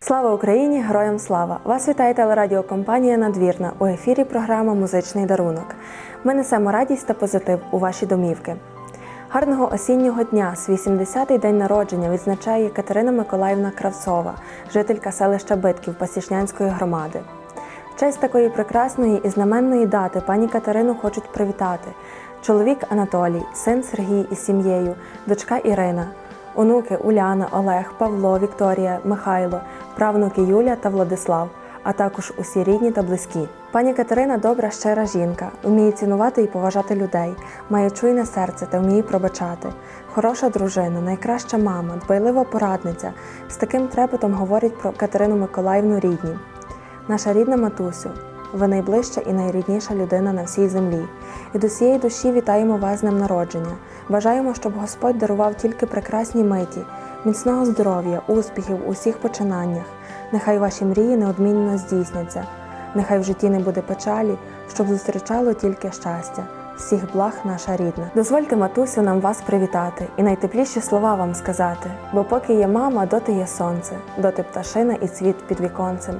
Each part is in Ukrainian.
Слава Україні! Героям слава! Вас вітає телерадіокомпанія Надвірна у ефірі програма Музичний дарунок. Ми несемо радість та позитив у ваші домівки. Гарного осіннього дня, свій 70-й день народження відзначає Катерина Миколаївна Кравцова, жителька селища Битків Пасічнянської громади. В честь такої прекрасної і знаменної дати пані Катерину хочуть привітати чоловік Анатолій, син Сергій із сім'єю, дочка Ірина, онуки Уляна, Олег, Павло, Вікторія, Михайло, правнуки Юля та Владислав, а також усі рідні та близькі. Пані Катерина добра, щира жінка, вміє цінувати і поважати людей, має чуйне серце та вміє пробачати. Хороша дружина, найкраща мама, дбайлива порадниця. З таким трепетом говорять про Катерину Миколаївну рідні. Наша рідна матусю, ви найближча і найрідніша людина на всій землі. Від усієї душі вітаємо вас з днем народження. Бажаємо, щоб Господь дарував тільки прекрасні миті, міцного здоров'я, успіхів у всіх починаннях. Нехай ваші мрії неодмінно здійсняться. Нехай в житті не буде печалі, щоб зустрічало тільки щастя. Всіх благ наша рідна. Дозвольте, матусю, нам вас привітати і найтепліші слова вам сказати. Бо поки є мама, доти є сонце, доти пташина і цвіт під віконцем,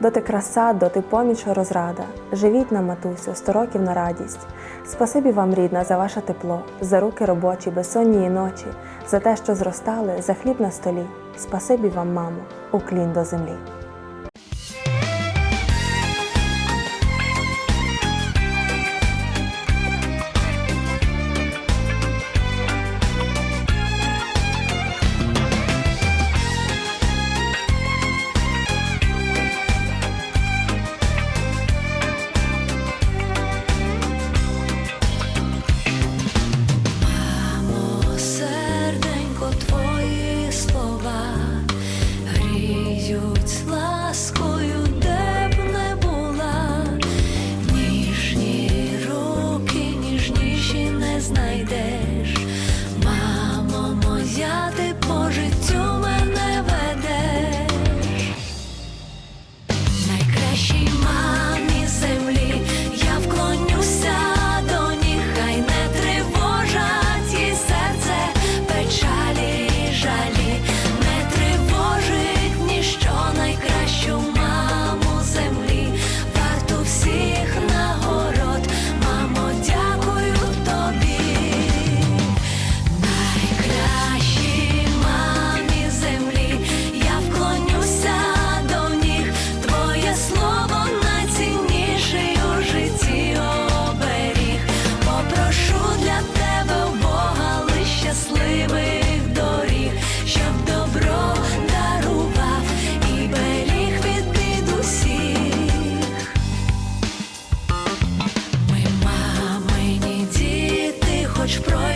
доти краса, доти поміч розрада. Живіть нам, матусю, сто років на радість. Спасибі вам, рідна, за ваше тепло, за руки робочі, безсонні і ночі, за те, що зростали, за хліб на столі. Спасибі вам, мамо, уклін до землі. Хоч пройдуть